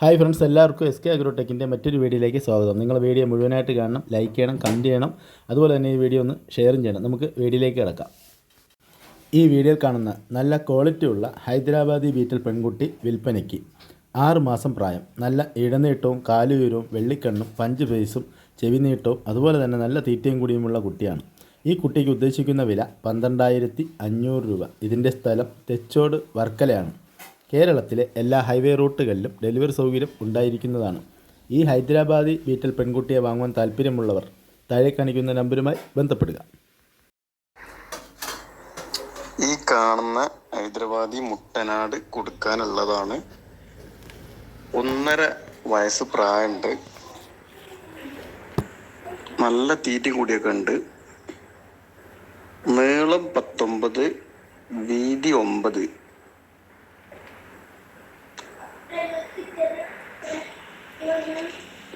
Hi friends എല്ലാവർക്കും S K അഗ്രോടെക്കിന്റെ മറ്റൊരു വീഡിയോയിലേക്ക് സ്വാഗതം. നിങ്ങൾ വീഡിയോ മുഴുവനായിട്ട് കാണണം ലൈക്ക് ചെയ്യണം കമന്റ് ചെയ്യണം. അതുപോലെ തന്നെ ഈ വീഡിയോ ഒന്ന് ഷെയറും ചെയ്യണം. നമുക്ക് വീഡിയോയിലേക്ക് കിടക്കാം. ഈ വീഡിയോയിൽ കാണുന്ന നല്ല ക്വാളിറ്റിയുള്ള ഹൈദരാബാദി ബീറ്റൽ പെൺകുട്ടി വിൽപ്പനയ്ക്ക് ആറ് മാസം പ്രായം. നല്ല ഇടനീട്ടവും കാലുയരവും വെള്ളിക്കണ്ണും പഞ്ച് ഫേസും ചെവിനീട്ടവും അതുപോലെ തന്നെ നല്ല തീറ്റയും കൂടിയുമുള്ള കുട്ടിയാണ്. ഈ കുട്ടിക്ക് ഉദ്ദേശിക്കുന്ന വില പന്ത്രണ്ടായിരത്തി അഞ്ഞൂറ് രൂപ. ഇതിന്റെ സ്ഥലം തെച്ചോട് വർക്കലയാണ്. കേരളത്തിലെ എല്ലാ ഹൈവേ റൂട്ടുകളിലും ഡെലിവറി സൗകര്യം ഉണ്ടായിരിക്കുന്നതാണ്. ഈ ഹൈദരാബാദി ബീറ്റൽ പെൺകുട്ടിയെ വാങ്ങുവാൻ താല്പര്യമുള്ളവർ താഴെ കാണിക്കുന്ന നമ്പരുമായി ബന്ധപ്പെടുക. ഈ കാണുന്ന ഹൈദരാബാദി മുട്ടനാട് കൊടുക്കാനുള്ളതാണ്. ഒന്നര വയസ്സ് പ്രായമുണ്ട്. നല്ല തീറ്റി കൂടിയൊക്കെ ഉണ്ട്. നീളം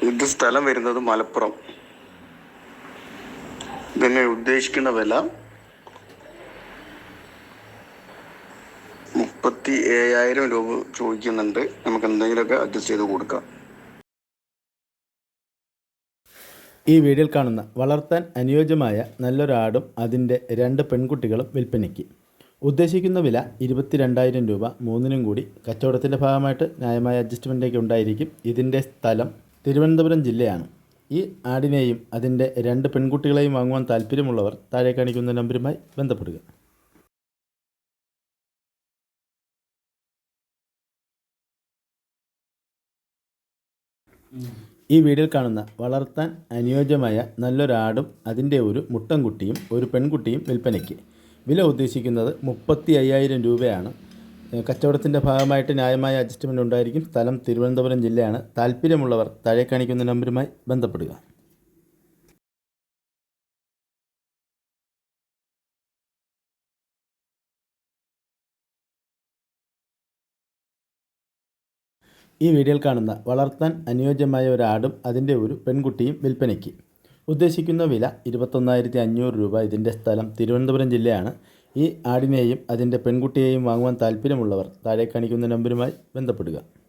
ഇത് സ്ഥലം വരുന്നത് മലപ്പുറം. ഇതിന് ഉദ്ദേശിക്കുന്ന വില മുപ്പത്തി ഏഴായിരം രൂപ ചോദിക്കുന്നുണ്ട്. നമുക്ക് എന്തെങ്കിലുമൊക്കെ അഡ്ജസ്റ്റ് ചെയ്ത് കൊടുക്കാം. ഈ വീഡിയോയിൽ കാണുന്ന വളർത്താൻ അനുയോജ്യമായ നല്ലൊരാടും അതിന്റെ രണ്ട് പെൺകുട്ടികളും വിൽപ്പനയ്ക്ക്. ഉദ്ദേശിക്കുന്ന വില ഇരുപത്തിരണ്ടായിരം രൂപ. മൂന്നിനും കൂടി കച്ചവടത്തിന്റെ ഭാഗമായിട്ട് ന്യായമായ അഡ്ജസ്റ്റ്മെന്റൊക്കെ ഉണ്ടായിരിക്കും ഇതിന്റെ സ്ഥലം തിരുവനന്തപുരം ജില്ലയാണ്. ഈ ആടിനെയും അതിന്റെ രണ്ട് പെൺകുട്ടികളെയും വാങ്ങുവാൻ താല്പര്യമുള്ളവർ താഴെ കാണിക്കുന്ന നമ്പരുമായി ബന്ധപ്പെടുക. ഈ വീഡിയോയിൽ കാണുന്ന വളർത്താൻ അനുയോജ്യമായ നല്ലൊരാടും അതിന്റെ ഒരു മുട്ടൻകുട്ടിയും ഒരു പെൺകുട്ടിയും വിൽപ്പനയ്ക്ക്. വില ഉദ്ദേശിക്കുന്നത് മുപ്പത്തി അയ്യായിരം രൂപയാണ് കച്ചവടത്തിന്റെ ഭാഗമായിട്ട് ന്യായമായ അഡ്ജസ്റ്റ്മെന്റ് ഉണ്ടായിരിക്കും. സ്ഥലം തിരുവനന്തപുരം ജില്ലയാണ്. താല്പര്യമുള്ളവർ താഴെ കാണിക്കുന്ന നമ്പരുമായി ബന്ധപ്പെടുക. ഈ വീഡിയോയിൽ കാണുന്ന വളർത്താൻ അനുയോജ്യമായ ഒരാടും അതിന്റെ ഒരു പെൺകുട്ടിയും വിൽപ്പനയ്ക്ക്. ഉദ്ദേശിക്കുന്ന വില ഇരുപത്തൊന്നായിരത്തി അഞ്ഞൂറ് രൂപ. ഇതിന്റെ സ്ഥലം തിരുവനന്തപുരം ജില്ലയാണ്. ഈ ആടിനെയും അതിന്റെ പെൺകുട്ടിയെയും വാങ്ങുവാൻ താല്പര്യമുള്ളവർ താഴെ കാണിക്കുന്ന നമ്പരുമായി ബന്ധപ്പെടുക.